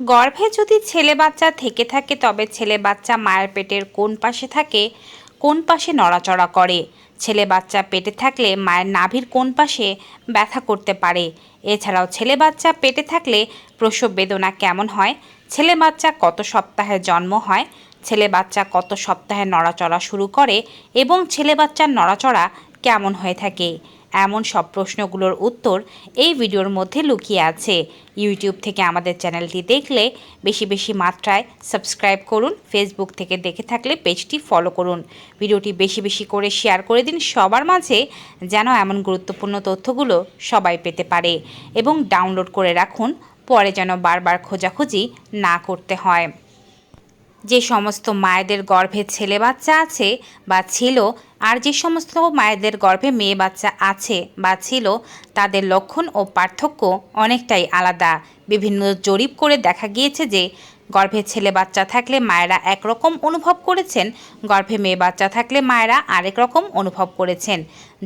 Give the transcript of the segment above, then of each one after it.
গর্ভে যদি ছেলে বাচ্চা থেকে থাকে, তবে ছেলে বাচ্চা মায়ের পেটের কোন পাশে থাকে, কোন পাশে নড়াচড়া করে? ছেলে বাচ্চা পেটে থাকলে মায়ের নাভির কোন পাশে ব্যথা করতে পারে? এছাড়াও ছেলে বাচ্চা পেটে থাকলে প্রসব বেদনা কেমন হয়? ছেলে বাচ্চা কত সপ্তাহে জন্ম হয়? ছেলে বাচ্চা কত সপ্তাহে নড়াচড়া শুরু করে? এবং ছেলে বাচ্চার নড়াচড়া কেমন হয়ে থাকে? এমন সব প্রশ্নগুলোর উত্তর এই ভিডিওর মধ্যে লুকিয়ে আছে। ইউটিউব থেকে আমাদের চ্যানেলটি দেখলে বেশি বেশি মাত্রায় সাবস্ক্রাইব করুন, ফেসবুক থেকে দেখে থাকলে পেজটি ফলো করুন। ভিডিওটি বেশি বেশি করে শেয়ার করে দিন সবার মাঝে, যেন এমন গুরুত্বপূর্ণ তথ্যগুলো সবাই পেতে পারে এবং ডাউনলোড করে রাখুন, পরে যেন বারবার খোঁজাখুঁজি না করতে হয়। যে সমস্ত মায়েদের গর্ভে ছেলে বাচ্চা আছে বা ছিল, আর যে সমস্ত মায়েদের গর্ভে মেয়ে বাচ্চা আছে বা ছিল, তাদের লক্ষণ ও পার্থক্য অনেকটাই আলাদা। বিভিন্ন জরিপ করে দেখা গিয়েছে যে গর্ভে ছেলে বাচ্চা থাকলে মায়েরা একরকম অনুভব করেছেন, গর্ভে মেয়ে বাচ্চা থাকলে মায়েরা আরেক রকম অনুভব করেছেন।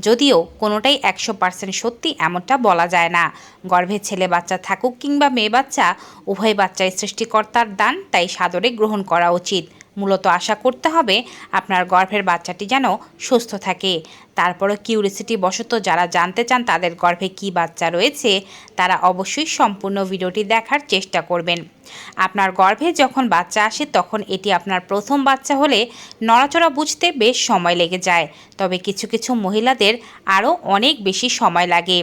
যদিও কোনোটাই একশো পার্সেন্ট সত্যি এমনটা বলা যায় না। গর্ভে ছেলে বাচ্চা থাকুক কিংবা মেয়ে বাচ্চা, উভয় বাচ্চাই সৃষ্টিকর্তার দান, তাই সাদরে গ্রহণ করা উচিত। মূলত আশা করতে হবে আপনার গর্ভের বাচ্চাটি যেন সুস্থ থাকে। তারপরও কিউরিসিটি বশত যারা জানতে চান তাদের গর্ভে কী বাচ্চা রয়েছে, তারা অবশ্যই সম্পূর্ণ ভিডিওটি দেখার চেষ্টা করবেন। আপনার গর্ভে যখন বাচ্চা আসে, তখন এটি আপনার প্রথম বাচ্চা হলে নড়াচড়া বুঝতে বেশ সময় লেগে যায়। তবে কিছু কিছু মহিলাদের আরও অনেক বেশি সময় লাগে।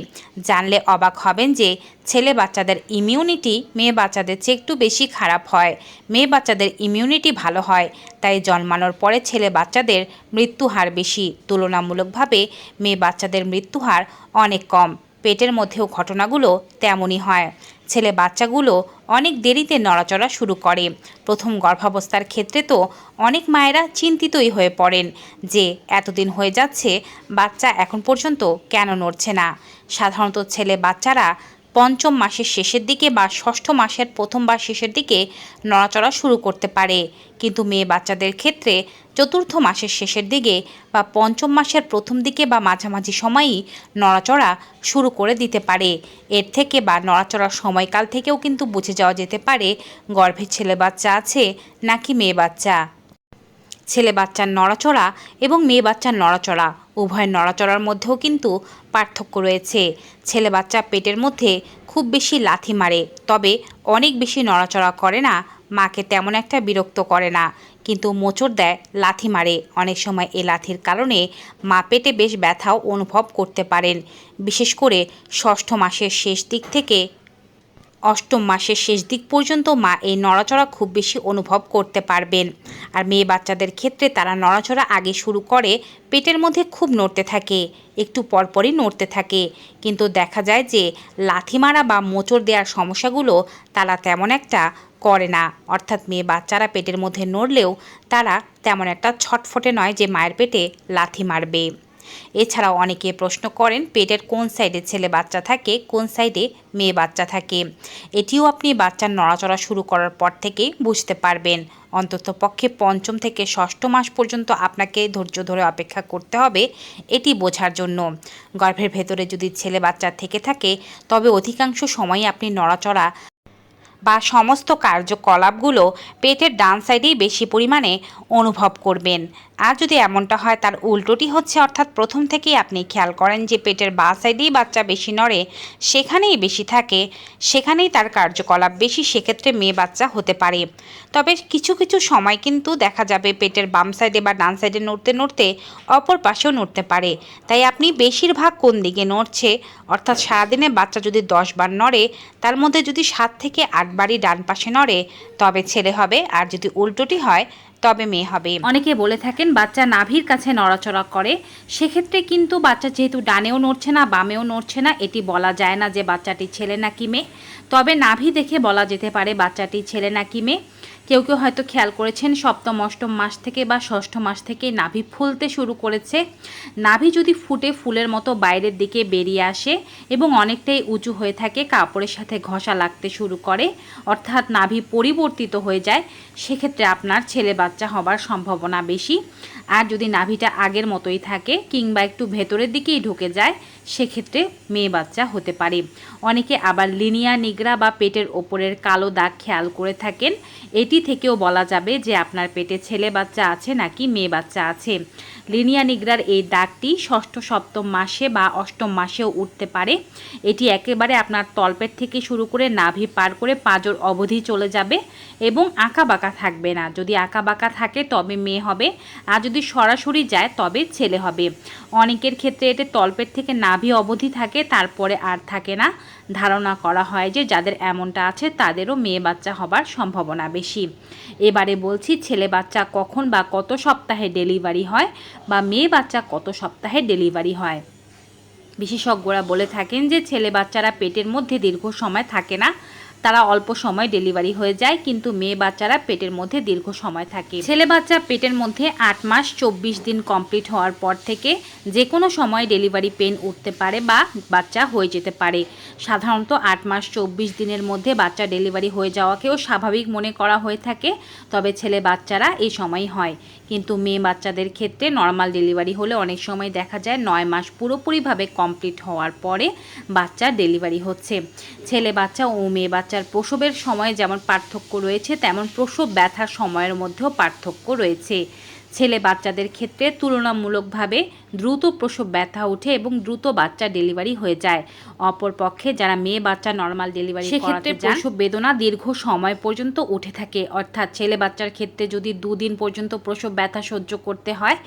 জানলে অবাক হবেন যে, ছেলে বাচ্চাদের ইমিউনিটি মেয়ে বাচ্চাদের চেয়ে একটু বেশি খারাপ হয়। মেয়ে বাচ্চাদের ইমিউনিটি ভালো হয়। তাই জন্মানোর পরে ছেলে বাচ্চাদের মৃত্যু হার বেশি। তুলনামূলকভাবে মেয়ে বাচ্চাদের মৃত্যু হার অনেক কম। পেটের মধ্যেও ঘটনাগুলো তেমনই হয়। ছেলে বাচ্চাগুলো অনেক দেরিতে নড়াচড়া শুরু করে। প্রথম গর্ভাবস্থার ক্ষেত্রে তো অনেক মায়েরা চিন্তিতই হয়ে পড়েন যে, এতদিন হয়ে যাচ্ছে, বাচ্চা এখন পর্যন্ত কেন নড়ছে না? সাধারণত ছেলে বাচ্চারা পঞ্চম মাসের শেষের দিকে বা ষষ্ঠ মাসের প্রথম বা শেষের দিকে নড়াচড়া শুরু করতে পারে। কিন্তু মেয়ে বাচ্চাদের ক্ষেত্রে চতুর্থ মাসের শেষের দিকে বা পঞ্চম মাসের প্রথম দিকে বা মাঝামাঝি সময়ই নড়াচড়া শুরু করে দিতে পারে। এর থেকে বা নড়াচড়ার সময়কাল থেকেও কিন্তু বুঝে যাওয়া যেতে পারে, গর্ভে ছেলে বাচ্চা আছে নাকি মেয়ে বাচ্চা। ছেলে বাচ্চার নড়াচড়া এবং মেয়ে বাচ্চার নড়াচড়া উভয় নড়াচড়ার মধ্যেও কিন্তু পার্থক্য রয়েছে। ছেলে বাচ্চা পেটের মধ্যে খুব বেশি লাথি মারে, তবে অনেক বেশি নড়াচড়া করে না, মাকে তেমন একটা বিরক্ত করে না। কিন্তু মোচড় দেয়, লাথি মারে। অনেক সময় এ লাথির কারণে মা পেটে বেশ ব্যথাও অনুভব করতে পারেন। বিশেষ করে ষষ্ঠ মাসের শেষ দিক থেকে অষ্টম মাসের শেষ দিক পর্যন্ত মা এই নড়াচড়া খুব বেশি অনুভব করতে পারবেন। আর মেয়ে বাচ্চাদের ক্ষেত্রে তারা নড়াচড়া আগে শুরু করে, পেটের মধ্যে খুব নড়তে থাকে, একটু পরপরই নড়তে থাকে। কিন্তু দেখা যায় যে লাথি মারা বা মোচড় দেওয়ার সমস্যাগুলো তারা তেমন একটা করে না। অর্থাৎ মেয়ে বাচ্চারা পেটের মধ্যে নড়লেও তারা তেমন একটা ছটফটে নয় যে মায়ের পেটে লাথি মারবে। এছাড়াও অনেকে প্রশ্ন করেন, পেটের কোন সাইডে ছেলে বাচ্চা থাকে, কোন সাইডে মেয়ে বাচ্চা থাকে। এটিও আপনি বাচ্চার নড়াচড়া শুরু করার পর থেকেই বুঝতে পারবেন। অন্তত পক্ষে পঞ্চম থেকে ষষ্ঠ মাস পর্যন্ত আপনাকে ধৈর্য ধরে অপেক্ষা করতে হবে, এটি বোঝার জন্য। গর্ভের ভেতরে যদি ছেলে বাচ্চা থেকে থাকে, তবে অধিকাংশ সময়ই আপনি নড়াচড়া বা সমস্ত কার্যকলাপগুলো পেটের ডান সাইডেই বেশি পরিমাণে অনুভব করবেন। আর যদি এমনটা হয়, তার উল্টোটি হচ্ছে, অর্থাৎ প্রথম থেকেই আপনি খেয়াল করেন যে পেটের বা সাইডেই বাচ্চা বেশি নড়ে, সেখানেই বেশি থাকে, সেখানেই তার কার্যকলাপ বেশি, সেক্ষেত্রে মেয়ে বাচ্চা হতে পারে। তবে কিছু কিছু সময় কিন্তু দেখা যাবে পেটের বাম সাইডে বা ডান সাইডে নড়তে নড়তে অপর পাশেও নড়তে পারে। তাই আপনি বেশিরভাগ কোন দিকে নড়ছে, অর্থাৎ সারাদিনে বাচ্চা যদি দশ বার নড়ে, তার মধ্যে যদি সাত থেকে আটবারই ডান পাশে নড়ে তবে ছেলে হবে। আর যদি উল্টোটি হয় তবে মেয়ে হবে। অনেকে বলে থাকেন, বাচ্চা নাভির কাছে নড়াচড়া করে। সেক্ষেত্রে কিন্তু বাচ্চা যেহেতু ডানেও নড়ছে না, বামেও নড়ছে না, এটি বলা যায় না যে বাচ্চাটি ছেলে নাকি মেয়ে। তবে নাভি দেখে বলা যেতে পারে বাচ্চাটি ছেলে নাকি মেয়ে। কেউ কেউ হয়তো খেয়াল করেছেন, সপ্তম, অষ্টম মাস থেকে বা ষষ্ঠ মাস থেকে নাভি ফুলতে শুরু করেছে। নাভি যদি ফুটে ফুলের মতো বাইরের দিকে বেরিয়ে আসে এবং অনেকটাই উঁচু হয়ে থাকে, কাপড়ের সাথে ঘষা লাগতে শুরু করে, অর্থাৎ নাভি পরিবর্তিত হয়ে যায়, সেক্ষেত্রে আপনার ছেলে বাচ্চা হবার সম্ভাবনা বেশি। আর যদি নাভিটা আগের মতোই থাকে কিংবা একটু ভেতরের দিকেই ঢুকে যায়, সেক্ষেত্রে মেয়ে বাচ্চা হতে পারে। অনেকে আবার লিনিয়া নিগড়া বা পেটের ওপরের কালো দাগ খেয়াল করে থাকেন। এটি থেকেও বলা যাবে যে আপনার পেটে ছেলে বাচ্চা আছে নাকি মেয়ে বাচ্চা আছে। লিনিয়া নিগড়ার এই দাগটি ষষ্ঠ সপ্তম মাসে বা অষ্টম মাসেও উঠতে পারে। এটি একেবারে আপনার তলপেট থেকে শুরু করে নাভি পার করে পাঁজর অবধি চলে যাবে এবং আঁকা বাঁকা থাকবে না। যদি আঁকা বাঁকা থাকে, তবে মেয়ে হবে। আর যদি সরাসরি যায়, তবে ছেলে হবে। অনেকের ক্ষেত্রে এতে তলপেট থেকে নাভি অবধি থাকে, তারপরে আর থাকে না। ধারণা করা হয় যে যাদের এমনটা আছে তাদেরও মেয়ে বাচ্চা হবার সম্ভাবনা বেশি। এবারে বলছি ছেলে বাচ্চা কখন বা কত সপ্তাহে ডেলিভারি হয় বা মেয়ে বাচ্চা কত সপ্তাহে ডেলিভারি হয়? বিশেষজ্ঞরা বলে থাকেন যে ছেলে বাচ্চারা পেটের মধ্যে দীর্ঘ সময় থাকে না তারা অল্প সময় ডেলিভারি হয়ে যায়, কিন্তু মেয়ে বাচ্চারা পেটের মধ্যে দীর্ঘ সময় থাকে। ছেলে বাচ্চা পেটের মধ্যে আট মাস চব্বিশ দিন কমপ্লিট হওয়ার পর থেকে যে কোনো সময় ডেলিভারি পেন উঠতে পারে বা বাচ্চা হয়ে যেতে পারে। সাধারণত আট মাস চব্বিশ দিনের মধ্যে বাচ্চা ডেলিভারি হয়ে যাওয়াকেও স্বাভাবিক মনে করা হয়ে থাকে, তবে ছেলে বাচ্চারা এই সময় হয়। কিন্তু মেয়ে বাচ্চাদের ক্ষেত্রে নর্মাল ডেলিভারি হলে অনেক সময় দেখা যায় নয় মাস পুরোপুরিভাবে কমপ্লিট হওয়ার পরে বাচ্চা ডেলিভারি হচ্ছে। ছেলে বাচ্চা ও মেয়ে বাচ্চার প্রসবের সময়ে যেমন পার্থক্য রয়েছে তেমন প্রসব ব্যথার সময়ের মধ্যেও পার্থক্য রয়েছে। ছেলে বাচ্চাদের ক্ষেত্রে তুলনামূলকভাবে দ্রুত প্রসব ব্যথা ওঠে এবং দ্রুত বাচ্চা ডেলিভারি হয়ে যায়। অপরপক্ষে যারা মেয়ে বাচ্চা নর্মাল ডেলিভারি সেক্ষেত্রে প্রসব বেদনা দীর্ঘ সময় পর্যন্ত উঠে থাকে। অর্থাৎ ছেলে বাচ্চার ক্ষেত্রে যদি দুদিন পর্যন্ত প্রসব ব্যথা সহ্য করতে হয়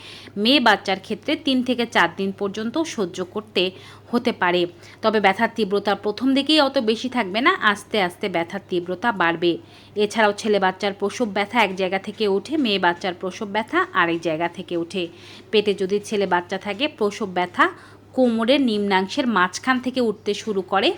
মেয়ে বাচ্চার ক্ষেত্রে তিন থেকে চার দিন পর্যন্ত সহ্য করতে হতে পারে। তবে ব্যথার তীব্রতা প্রথম দিকেই অত বেশি থাকবে না, আস্তে আস্তে ব্যথার তীব্রতা বাড়বে। এছাড়াও ছেলে বাচ্চার প্রসব ব্যথা এক জায়গা থেকে ওঠে, মেয়ে বাচ্চার প্রসব ব্যথা আরেক জায়গা থেকে ওঠে। পেটে যদি ছেলে বাচ্চা থাকে, প্রসব ব্যথা কোমরের নিম্নাংশের মাঝখান থেকে উঠতে শুরু করে,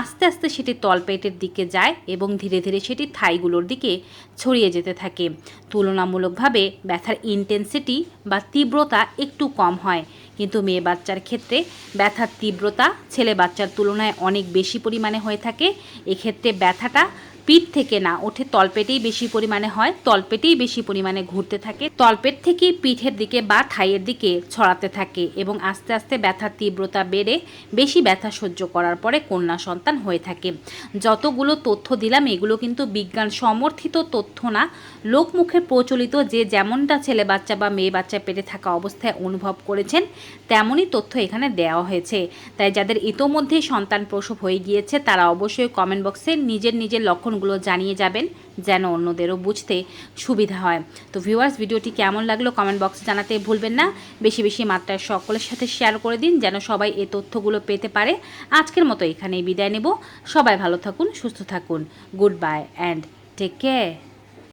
আস্তে আস্তে সেটি তলপেটের দিকে যায় এবং ধীরে ধীরে সেটি থাইগুলোর দিকে ছড়িয়ে যেতে থাকে। তুলনামূলকভাবে ব্যথার ইন্টেন্সিটি বা তীব্রতা একটু কম হয়, কিন্তু মেয়ে বাচ্চার ক্ষেত্রে ব্যথার তীব্রতা ছেলে বাচ্চার তুলনায় অনেক বেশি পরিমাণে হয়ে থাকে। এক্ষেত্রে ব্যথাটা পিঠ থেকে না ওঠে তলপেটেই বেশি পরিমাণে হয়, তলপেটেই বেশি পরিমাণে ঘুরতে থাকে। তলপেট থেকেই পিঠের দিকে বা থাইয়ের দিকে ছড়াতে থাকে এবং আস্তে আস্তে ব্যথার তীব্রতা বেড়ে বেশি ব্যথা সহ্য করার পরে কন্যা সন্তান হয়ে থাকে। যতগুলো তথ্য দিলাম, এগুলো কিন্তু বিজ্ঞান সমর্থিত তথ্য না। লোকমুখে প্রচলিত যে যেমনটা ছেলে বাচ্চা বা মেয়ে বাচ্চা পেটে থাকা অবস্থায় অনুভব করেছেন তেমনই তথ্য এখানে দেওয়া হয়েছে। তাই যাদের ইতোমধ্যেই সন্তান প্রসব হয়ে গিয়েছে, তারা অবশ্যই কমেন্ট বক্সে নিজের নিজের লক্ষণগুলো জানিয়ে যাবেন যেন অন্যদেরও বুঝতে সুবিধা হয়। তো ভিউয়ার্স ভিডিওটি কেমন লাগল কমেন্ট বক্সে জানাতে ভুলবেন না। বেশি বেশি মাত্রায় সকলের সাথে শেয়ার করে দিন যেন সবাই এ তথ্যগুলো পেতে পারে। আজকের মতো এখানেই বিদায় নেব। সবাই ভালো থাকুন, সুস্থ থাকুন। Goodbye and take care